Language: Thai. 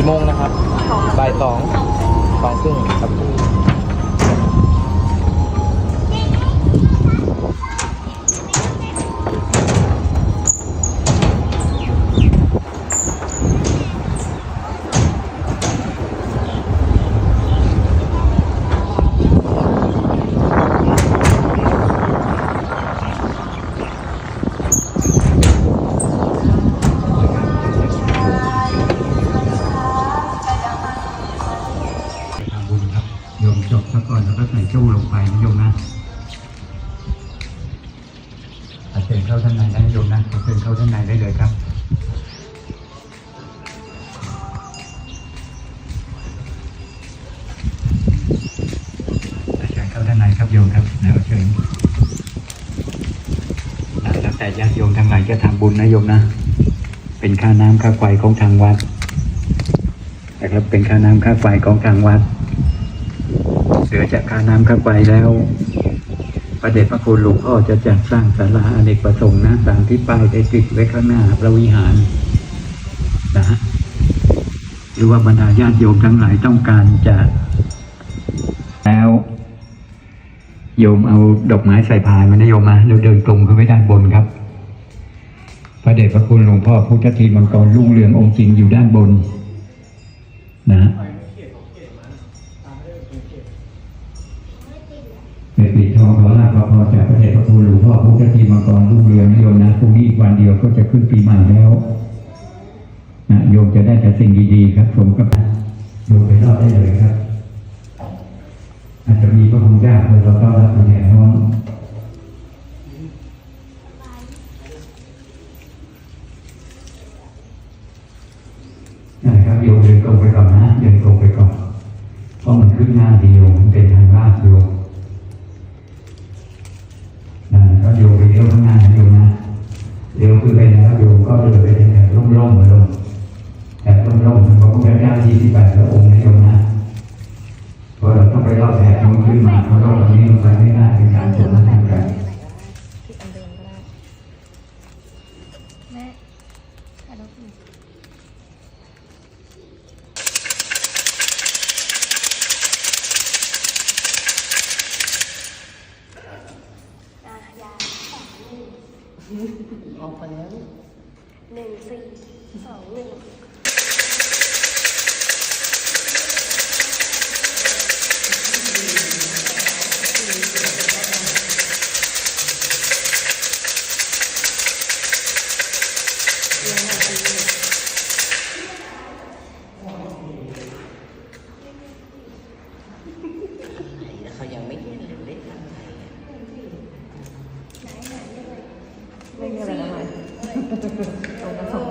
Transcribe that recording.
กี่โมงนะครับบ่ายสองสองครึ่งครับ โยมจบซะก่อนแล้วก็ใส่ตู้ลงไปนะโยมนะอาเชิญเข้าท่านในนะโยมนะอาเชิญเข้าท่านในได้เลยครับอาเชิญเข้าท่านในครับโยมครับนะอาเชิญแล้วแต่ญาติโยมทั้งหลายจะทำบุญนะโยมนะ เป็นค่าน้ำค่าไฟของทางวัดนะครับเป็นค่าน้ำค่าไฟของทางวัด เหลือจากค่าน้ำค่าไฟแล้ว ประเดชพระคุณหลวงพ่อจะจัดสร้างศาลาอเนกประสงค์นะตามที่ป้ายได้ติดไว้ข้างหน้าพระวิหารนะฮะหรือว่าบรรดาญาติโยมทั้งหลายต้องการจะ แล้ว โยมเอาดอกไม้ใส่พายมานะโยมมาเราเดินตรงเข้าไปด้านบนครับ พระเดชพระคุณหลวงพ่อพุทธทีมังกรรุ่งเรืององค์จริงอยู่ด้านบน วันเดียวก็จะขึ้นปีใหม่แล้วนะโยมจะได้แต่สิ่งดีๆครับ ผมกับโยมไปรอดได้เลยครับ อาจจะมีพระคุณเจ้าเลยเราต้อนรับคุณแห่น้องนะครับโยมเดินตรงไปก่อนนะเดินตรงไปก่อนเพราะมันขึ้นหน้าเดียวมันเป็นทางลาดโยม ไปแล้วโยมก็เดินไปในแถบร่มๆมือนลงแถบร่มๆพระพุทธเจ้าที่ที่แปดพระองค์นะโยมนะเพราะเราต้องไปรอบแถบนู้นขึ้นมาเพราะรอบนี้ลงไปไม่ได้เป็นการสนทนากันที่อันเดิมก็ได้แม่ถ่ายรูปหน่อยอะยาสองหนึ่ง ออกไปแล้วหนึ่งสี่สองหนึ่ง แล้วเขายังไม่เห็นเลยเล่นอะไรอะ ไม่มีอะไรอะไรตรงกันสอง